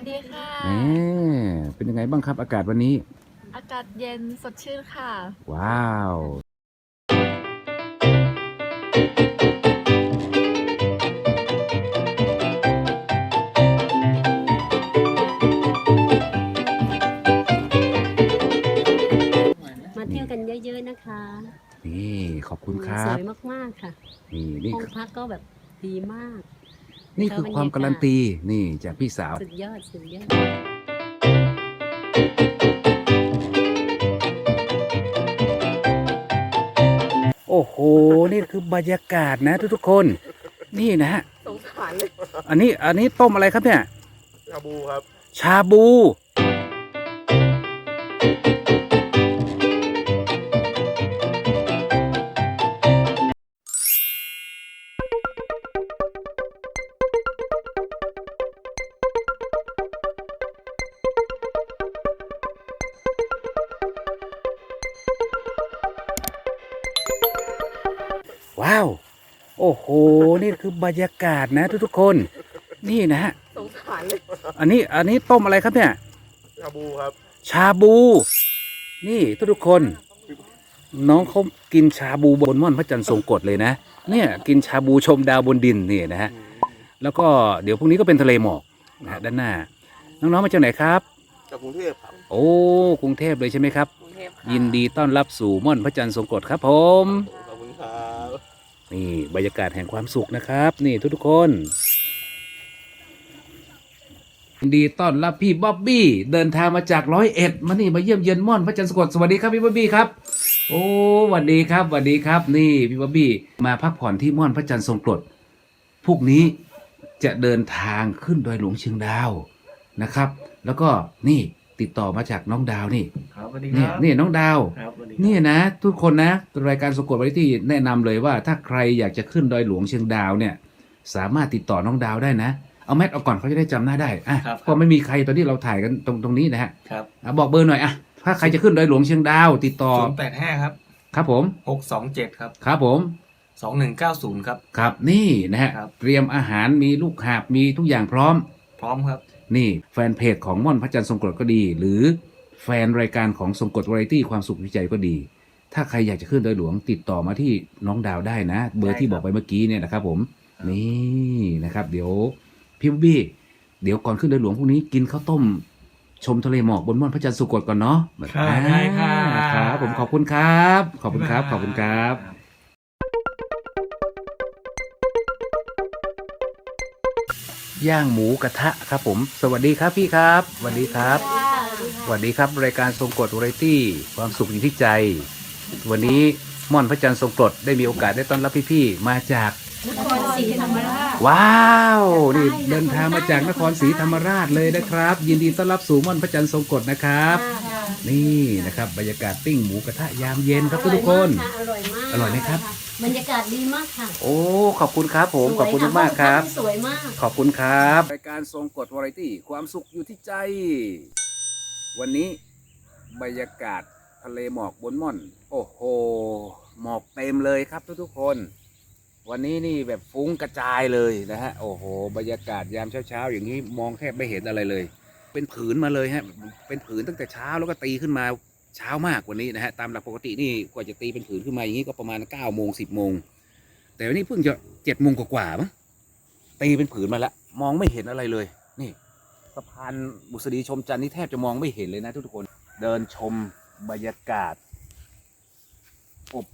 วัสดีค่ะ แหมเป็นยังไงบ้างครับอากาศวันนี้ อากาศเย็นสดชื่นค่ะ ว้าว มาเที่ยวกันเยอะๆนะคะนี่ขอบคุณครัสบวยมากๆค่ะ นี่นี่ห้องพักก็แบบดีมาก นี่คือความการันตีนี่จากพี่สาว สุดยอด สุดยอด โอ้โห นี่คือบรรยากาศนะทุกๆคน นี่นะฮะ สงสารเลย อันนี้อันนี้ต้มอะไรครับเนี่ย ชาบูครับ ชาบู ว้าว โอ้โห นี่คือบรรยากาศนะ ทุกๆคน นี่นะฮะสงสารเลยอันนี้อันนี้ต้มอะไรครับเนี่ย ชาบูครับ ชาบู นี่ทุกๆคน น้องเขากินชาบูบนม่อนพระจันทร์ทรงกฎเลยนะ เนี่ยกินชาบูชมดาวบนดินนี่นะฮะแล้วก็เดี๋ยวพรุ่งนี้ก็เป็นทะเลหมอกนะฮะด้านหน้า น้องๆมาจากไหนครับ จากกรุงเทพครับ โอ้กรุงเทพเลยใช่ไหมครับ กรุงเทพค่ะ ยินดีต้อนรับสู่ม่อนพระจันทร์ทรงกฎครับผมขอบคุณครับ นี่บรรยากาศแห่งความสุขนะครับ นี่ทุกๆคนยินดีต้อนรับพี่บ๊อบบี้เดินทางมาจากร้อยเอ็ดมานี่มาเยี่ยมเยือนม่อนพระจันทร์สกดสวัสดีครับพี่บ๊อบบี้ครับ โอ้สวัสดีครับสวัสดีครับนี่พี่บ๊อบบี้มาพักผ่อนที่ม่อนพระจันทร์ทรงกรดพรุ่งนี้จะเดินทางขึ้นดอยหลวงเชียงดาวนะครับ แล้วก็นี่ติดต่อมาจากน้องดาวนี่ครับสวัสดีคเนี่ยรับนี่น้องดาว ครับสวัสดีครับนี่นะทุกคนนะรายการสะกดวาไรตี้แนะนำเลยว่า ถ้าใครอยากจะขึ้นดอยหลวงเชียงดาวเนี่ย สามารถติดต่อน้องดาวได้นะ เอาแมทเอาก่อนเขาจะได้จำหน้าได้อะครับเพราะไม่มีใครตอนที่เราถ่ายกันตรงตรงนี้นะฮะครับอะบอกเบอร์หน่อยอะถ้าใครจะขึ้นดอยหลวงเชียงดาว ติดต่อศูนย์แปดห้าครับ ครับผมหกสองเจ็ดครับครับผมสองหนึ่งเก้าศูนย์ครับครับนี่นะฮะครับเตรียมอาหารมีลูกหาบมีทุกอย่างพร้อม พร้อมครับ นี่แฟนเพจของม่อนพระจันทร์ทรงกรดก็ดีหรือ แฟนรายการของทรงกรดวาไรตี้ความสุขวิจัยก็ดี ถ้าใครอยากจะขึ้นดอยหลวงติดต่อมาที่น้องดาวได้นะ เบอร์ที่ได้บครับอกไปเมื่อกี้เนี่ยนะครับ ผมนี่นะครับ เดี๋ยวพี่บ๊อบบี้เดี๋ยวก่อนขึ้นดอยหลวงพรุ่งนี้กินข้าวต้ม ชมทะเลหมอกบนม่อนพระจันทร์ทรงกรดก่อนเนาะครับอ่าได้ครับครับ ผมขอบคุณครับ ขอบคุณครับ ขอบคุณครับ ย่างหมูกระทะครับผม สวัสดีครับพี่ครับสวัสดีครับส วัสดีครับรายการทรงกรดวาไรตี้ความสุขอยู่ที่ใจ วันนี้ม่อนพระจันทร์ทรงกรดได้มีโอกาสได้ต้อนรับพี่ๆมาจากนครศรีธรรมราชว้าวนี่เดินทางมาจากนครศรีธรรมราชเลยนะครับ ยินดีต้อนรับสู่ม่อนพระจันทร์ทรงกรดนะครับ นี่นะครับบรรยากาศปิ้งหมูกระทะยามเย็นครับทุกๆคนอร่อยมากอร่อยไหมครับบรรยากาศดีมากค่ะ โอ้ขอบคุณครับผมขอบคุณมากๆครับสวยมากขอบคุณครับรายการทรงกฎวาไรตี้ความสุขอยู่ที่ใจ วันนี้บรรยากาศทะเลหมอกบนม่อน โอ้โห หมอกเต็มเลยครับทุกๆคน วันนี้นี่แบบฟุ้งกระจายเลยนะฮะ โอ้โห บรรยากาศยามเช้าๆ อย่างนี้มองแทบไม่เห็นอะไรเลย เป็นผืนมาเลยฮะ เป็นผืนตั้งแต่เช้าแล้วก็ตีขึ้นมาเช้ามากกว่านี้นะฮะ ตามหลักปกตินี่กว่าจะตีเป็นผืนขึ้นมาอย่างนี้ก็ประมาณ9ก้าโมงสิบโมง แต่วันนี้เพิ่งจะเจ็ดโมงกว่าๆมั้งตีเป็นผืนมาแล้วมองไม่เห็นอะไรเลย นี่ะพานบุษดีชมจันทร์นี่แทบจะมองไม่เห็นเลยนะทุกคน เดินชมบรรยากาศอบ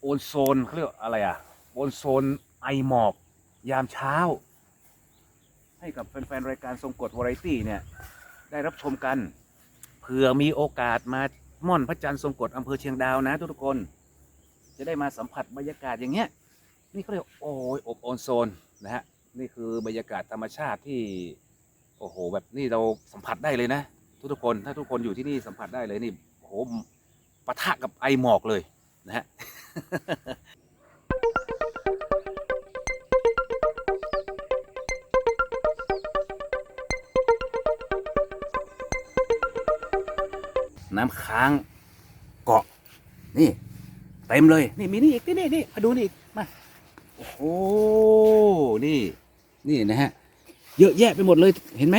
โอนโซนเขาเรียกอะไรอะโอนโซนไอหมอก ยามเช้า ให้กับแฟนๆรายการทรงกฎวาไรตี้เนี่ย ได้รับชมกันเผื่อมีโอกาสมาม่อนพระจันทร์ทรงกฎอำเภอเชียงดาวนะทุกคน จะได้มาสัมผัสบรรยากาศอย่างเงี้ยนี่เขาเรียกโอ้ยอบโอนโซนนะฮะนี่คือบรรยากาศธรรมชาติที่ โอ้โห แบบนี่เราสัมผัสได้เลยนะ ทุกๆคนถ้าทุกคนอยู่ที่นี่สัมผัสได้เลยนี่โอ้โหปะทะกับไอหมอกเลยนะฮะน้ำค้างเกาะ นี่ เต็มเลย นี่มีนี่อีกนี่นี่นี่มาดูนี่อีกมา โอ้โหนี่ นี่นะฮะ เยอะแยะไปหมดเลยเห็นไหม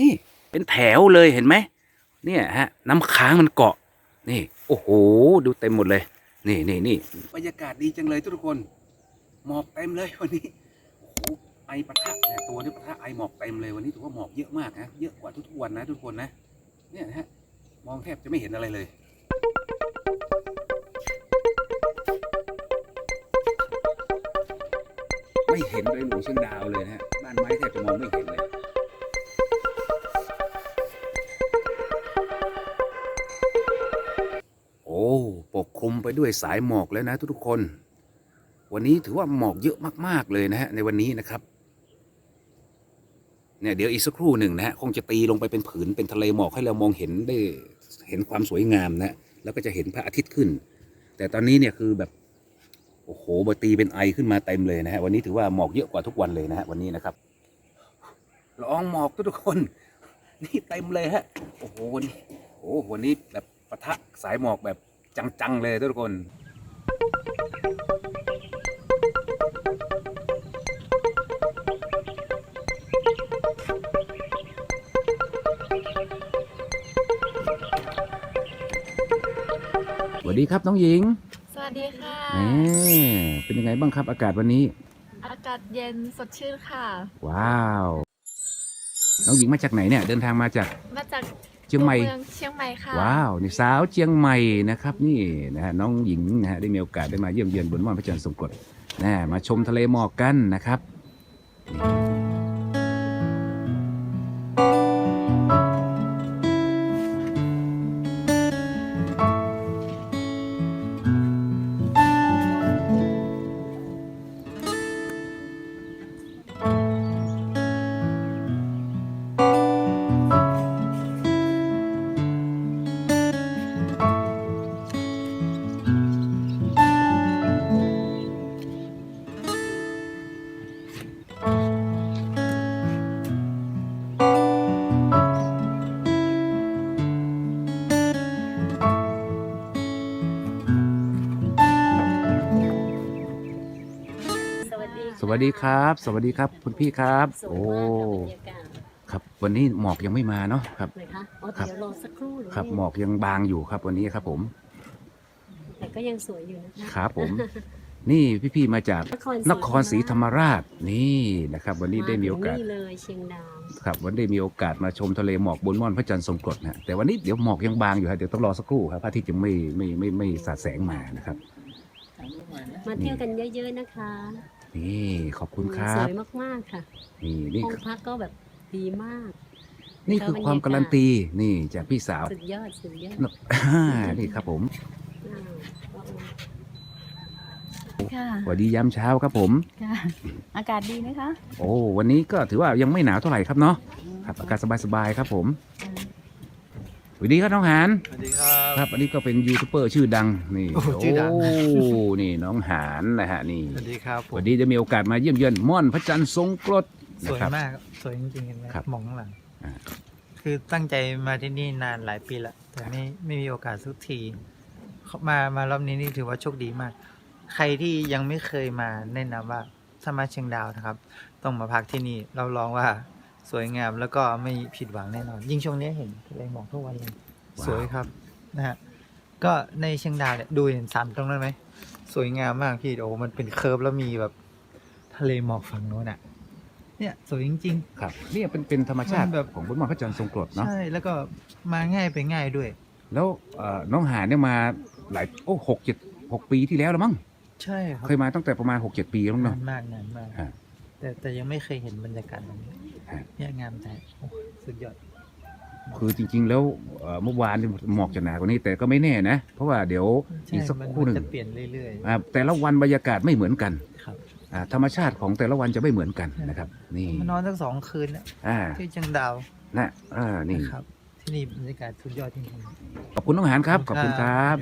นี่เป็นแถวเลยเห็นไหมเนี่ยฮะน้ำค้างมันเกาะนี่ โอ้โห ดูเต็มหมดเลย นี่นี่นี่บรรยากาศดีจังเลยทุกคนหมอกเต็มเลยวันนี้โอ้โหไอปะทะเนี่ยตัวนี้ปะทะไอหมอกเต็มเลยวันนี้ถือว่าหมอกเยอะมากนะเยอะกว่าทุกๆวันนะทุกคนนะเนี่ยนะฮะมองแทบจะไม่เห็นอะไรเลย ไม่เห็นเลยหลวงเชียงดาวเลยนะฮะบ้านไม้แทบจะมองไม่เห็นเลยโอ้ปกคลุมไปด้วยสายหมอกแล้วนะทุกคน วันนี้ถือว่าหมอกเยอะมากๆเลยนะฮะในวันนี้นะครับเนี่ยเดี๋ยวอีกสักครู่หนึ่งนะฮะคงจะตีลงไปเป็นผืนเป็นทะเลหมอกให้เรามองเห็นได้เห็นความสวยงามนะฮะแล้วก็จะเห็นพระอาทิตย์ขึ้น แต่ตอนนี้เนี่ยคือแบบ โอ้โหมาตีเป็นไอขึ้นมาเต็มเลยนะฮะวันนี้ถือว่าหมอกเยอะกว่าทุกวันเลยนะฮะวันนี้นะครับละอองหมอกทุกๆคน นี่เต็มเลยฮะโอ้โหวันนี้โอ้โหวันนี้แบบปะทะสายหมอกแบบจังๆเลยทุกคนสวัสดีครับน้องหญิง สวัสดีค่ะ แหมเป็นยังไงบ้างครับอากาศวันนี้ อากาศเย็นสดชื่นค่ะ ว้าว น้องหญิงมาจากไหนเนี่ย เดินทางมาจาก มาจากเชียงใหม่ ตัวเมืองเชียงใหม่ค่ะ ว้าว นี่สาวเชียงใหม่นะครับ นี่นะฮะน้องหญิงนะฮะได้มีโอกาสได้มาเยี่ยมเยือนบนม่อนพระจันทร์ทรงกรดนะมาชมทะเลหมอกกันนะครับ วัสดีสวัสดีครับ สวัสดีครับ คุณพี่ครับสวยโอ้มากค่ะบรรยากาศครับ วันนี้หมอกยังไม่มาเนาะครับเลยคะอ๋อครับเดี๋ยวรอสักครู่หรือครับไงหมอกยังบางอยู่ครับ วันนี้ครับ ผม แต่ก็ยังสวยอยู่นะคะ ครับผม นี่พี่ๆมาจากนนครศรีธรรมราช นี่นะครับ วันนี้ได้มีโอกาส นี่เลยเชียงดาว ครับ วันได้มีโอกาสมาชมทะเลหมอกบนม่อนพระจันทร์ทรงกรดนะฮะแต่วันนี้เดี๋ยวหมอกยังบางอยู่ครับ เดี๋ยวต้องรอสักครู่ครับ พระอาทิตย์ยังไม่ไม่ไม่ไม่สาดแสงมานะครับ มาเที่ยวกันเยอะๆนะคะ นี่ขอบคุณคสรับวยมากๆค่ะนี่นี่ห้องพักก็แบบดีมาก นี่คือความการันตีนี่จากพี่สาวสุดยอดสุดยอดอ่านี่ครับผมอ้าวว้าวค่ะสวัสดียามเช้าครับผม ค่ะ อากาศดีไหมคะโอ้วันนี้ก็ถือว่ายังไม่หนาวเท่าไหร่ครับเนาะครับอากาศสบายๆครับผมส วัสดีครับน้องหานสวัสดีครับครับอันนี้ก็เป็นยูทูบเบอร์ชื่อดังนี่โอ้ชื่อดังโอ้นี่น้องหานนะฮะนี่สวัสดีครับผมวันนี้จะมีโอกาสมาเยี่ยมเยือนม่อนพระจันทร์ทรงกรดสนะวยครับ มากสวยจริงๆเห็นไหมครับมองข้างหลัง อ่า คือตั้งใจมาที่นี่นานหลายปีละแต่ไม่ไม่มีโอกาสสักทีเข้ามามารอบนี้นี่ถือว่าโชคดีมาก ใครที่ยังไม่เคยมาแนะนำว่าถ้ามาเชียงดาวนะครับ ต้องมาพักที่นี่เราลองว่า สวยงามแล้วก็ไม่ผิดหวังแน่นอน ยิ่งช่วงนี้เห็นทะเลหมอกทุกวันเลยว้าวสวยครับนะฮะก็ในเชียงดาวเนี่ยดูเห็นสามตรงนั้นไหมสวยงามมากพี่โอ้โหมันเป็นเคิร์ฟแล้วมีแบบทะเลหมอกฝั่งโน้นอะเนี่ยสวยจริงๆครับนี่เป็นเป็นธรรมชาติมันแบบ ของบนม่อนพระจันทร์ทรงกรดเนาะใช่แล้วก็มาง่ายไปง่ายด้วย แล้วเอ่อน้องหานเนี่ยมาหลายโอ้หกเจ็ดหกปีที่แล้วแล้วมั้งใช่ครับเคยมาตั้งแต่ประมาณหกเจ็ดปีแล้วเนาะนานมากนานมากฮะแต่แต่ยังไม่เคยเห็นบรรยากาศแบบนี้ฮะ เนี่ยงามแต่โอ้สุดยอด คือจริง ๆ แล้วเอ่อเมื่อวานนี่หมอกจะหนากว่านี้แต่ก็ไม่แน่นะ เพราะว่าเดี๋ยวใช่อีกสักมันครู่หนึ่งจะเปลี่ยนเรื่อยอ่าแต่ละวันบรรยากาศไม่เหมือนกันๆครับอ่าธรรมชาติของแต่ละวันจะไม่เหมือนกันนะครับ นี่มานอนสักสองคืนแล้วอ่าที่เชียงดาวนะอ่านี่นะครับ ที่นี่บรรยากาศสุดยอดจริงๆขอบคุณน้องหานครับ ขอบคุณครับ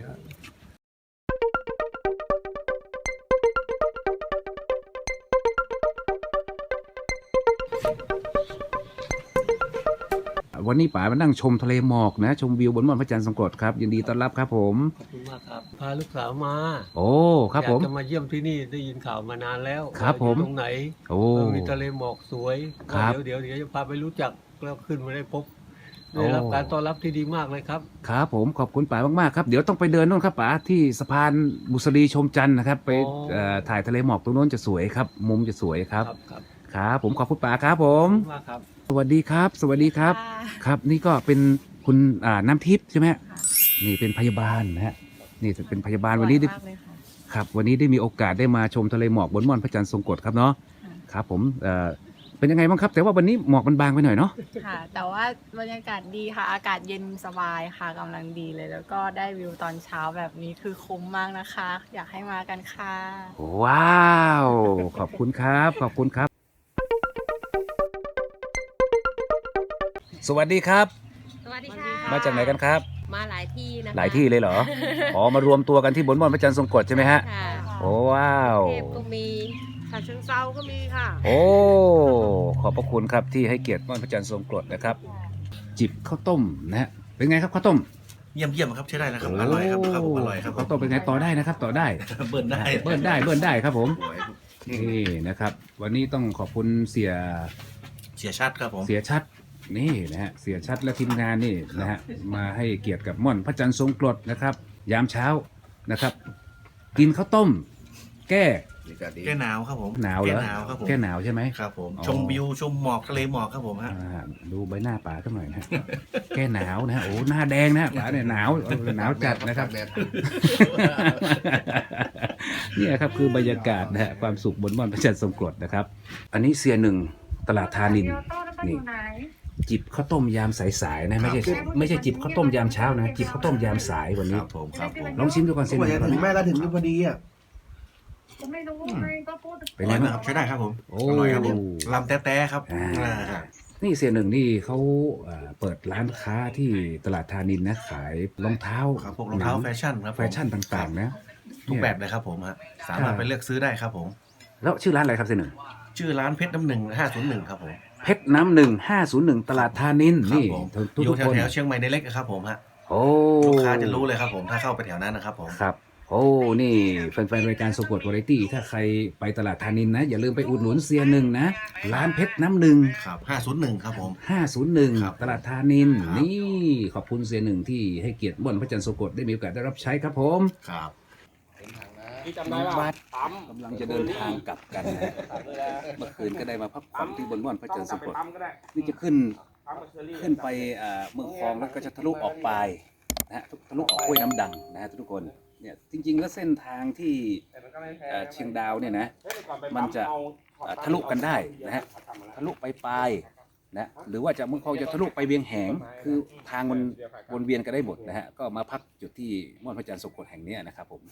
วันนี้ป๋ามานั่งชมทะเลหมอกนะ ชมวิวบนม่อนพระจันทร์ทรงกรดครับยินดีต้อนรับครับผม ขอบคุณมากครับ พาลูกสาวมาโอ้ครับผม อยากจะมาเยี่ยมที่นี่ได้ยินข่าวมานานแล้วครับว่าอยู่ผมตรงไหนโอ้เออมีทะเลหมอกสวยครับ เดี๋ยวเดี๋ยวเดี๋ยวจะพาไปรู้จักแล้วขึ้นมาได้พบได้รับโอ้การต้อนรับที่ดีมากเลยครับ ครับผมขอบคุณป๋ามากๆครับ เดี๋ยวต้องไปเดินนู่นครับป๋าที่สะพานบุษรีชมจันทร์นะครับ ไปอ๋อ เอ่อถ่ายทะเลหมอกตรงโน้นจะสวยครับ มุมจะสวยครับ ครับครับผมขอบคุณป๋าครับผมมากครับส วัสดีครับ สวัสดีครับ ครับ นี่ก็เป็นคุณอ่าน้ำทิพย์ใช่ไหมฮะนี่เป็นพยาบาลนะฮะนี่เป็นพยาบาลวันนี้ได้มากเลยค่ะครับ วันนี้ได้มีโอกาสได้มาชมทะเลหมอกบนม่อนพระจันทร์ทรงกฎครับเนาะค่ะครับผมเอ่อเป็นยังไงบ้างครับ แต่ว่าวันนี้หมอกมันบางไปหน่อยเนาะค่ะ แต่ว่าบรรยากาศดีค่ะ อากาศเย็นสบายค่ะกำลังดีเลย แล้วก็ได้วิวตอนเช้าแบบนี้คือคุ้มมากนะคะ อยากให้มากันค่ะว้าว ขอบคุณครับ ขอบคุณครับ สวัสดีครับ สวัสดีค่ะมาจากไหนกันครับ มาหลายที่นะคะหลายที่เลยเหรอ อ๋อมารวมตัวกันที่บนม่อนพระจันทร์ทรงกฎใช่ไหมฮะ ค่ะโอ้ว้าว เทพก็มีฉะเชิงเซาก็มีค่ะ โอ้ ขอบพระคุณครับที่ให้เกียรติม่อนพระจันทร์ทรงกฎนะครับ จิบข้าวต้มนะฮะ เป็นไงครับข้าวต้มเยี่ยมเยี่ยมครับใช้ได้นะครับอร่อยครับครับผมอร่อยครับข้าวต้มเป็นไงต่อได้นะครับ ต่อได้ เบิร์นได้เบิ้ลได้เบิ้ลได้ครับผม สวยครับนี่นะครับ วันนี้ต้องขอบคุณเสียเสียชัดครับผมเสียชัด นี่นะฮะเสียชัดและทีมงานนี่นะฮะมาให้เกียรติกับม่อนพระจันทร์ทรงกรดนะครับ ยามเช้านะครับ กินข้าวต้ม แก้แก้หนาวครับผมหนาวเหรอแก้หนาวครับผมแก้หนาวใช่ไหม ครับผมอ๋อ ชมวิวชมหมอกทะเลหมอกครับผมฮะ อ่าดูใบหน้าป๋าสักหน่อยนะฮะ แก้หนาวนะฮะโอ้หน้าแดงนะฮะป๋าเนี่ยหนาวเออหนาวจัดนะครับเนี่ยครับคือบรรยากาศนะฮะความสุขบนม่อนพระจันทร์ทรงกรดนะครับ อันนี้เสียหนึ่งตลาดธานินนี่ จิบข้าวต้มยามสายๆนะไม่ใช่ไม่ใช่จิบข้าวต้มยามเช้านะจิบข้าวต้มยามสายวันคนี้รับผมครับผม ลองชิมดูก่อนเสียหกว่านึ่งจะถึงแม่ก็ถึงพอดีอะเป็นอไงร่อยบ้างนะครับใช้ได้ครับผมโอ้ อร่อยครับผมลำแต้ๆครับอ่า อ่านี่เสียหนึ่งนี่เขาเอ่อเปิดร้านค้าที่ตลาดธานินนะขายรองเท้าครับพวกรองเท้าหนัแฟชั่นครับผมแฟชั่นต่างๆนะทุกแบบเลยครับผมฮะสามารถไปเลือกซื้อได้ครับผม แล้วชื่อร้านอะไรครับเสียหนึ่งชื่อร้านเพชรน้ำหนึ่งห้าศูนย์หนึ่งครับผม เพชรน้ำหนึ่งห้าศูนย์หนึ่งตลาดธานินครับนี่ผมทุกอยู่ทุกคนแถวๆเชียงใหม่ในเล็กครับผมฮะโอ้ลูกค้าจะรู้เลยครับผมถ้าเข้าไปแถวนั้นนะครับผม ครับ โอ้นี่แฟนๆรายการสปอร์ตวาไรตี้ถ้าใครไปตลาดธานินนะ อย่าลืมไปอุดหนุนเซียหนึ่งนะ ร้านเพชรน้ำหนึ่ง ครับห้าศูนย์หนึ่งครับผมห้าศูนย์หนึ่งครับตลาดธานิน ครับ นี่ ขอบคุณเซียหนึ่งที่ให้เกียรติบ่อนพระจันทร์สกดได้มีโอกาสได้รับใช้ครับผม ครับ น้องบัสกำลังจะเดินทางกลับกันนะฮะเมื่อคืนก็ได้มาพักผ่อนที่บนม่อนพระจันทร์สกดนี่จะขึ้นขึ้นไปอ่าเมืองคลองแล้วก็จะทะลุออกไปนะฮะทะลุออกห้วยน้ำดังนะฮะทุกคนเนี่ยจริง ๆ แล้วเส้นทางที่เอ่อเชียงดาวเนี่ยนะมันจะเอ่อทะลุกันได้นะฮะ ทะลุไปปลายนะหรือว่าจากเมืองคลองจะทะลุไปเวียงแหง คือทางมันวนเวียนกันได้หมดนะฮะก็มาพักจุดที่ม่อนพระจันทร์สกดแห่งเนี้ยนะครับผม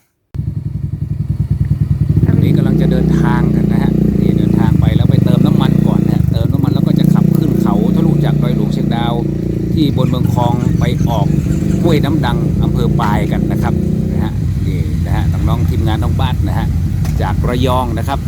ตอนนี้กำลังจะเดินทางกันนะฮะนี่เดินทางไปแล้วไปเติมน้ำมันก่อนนะฮะเติมน้ำมันแล้วก็จะขับขึ้นเขาทะลุจากดอยหลวงเชียงดาว ที่บนเมืองคลองไปออกห้วยน้ำดังอำเภอปายกันนะครับนะฮะนี่นะฮะน้องๆทีมงานน้องบ้านนะฮะจากระยองนะครับ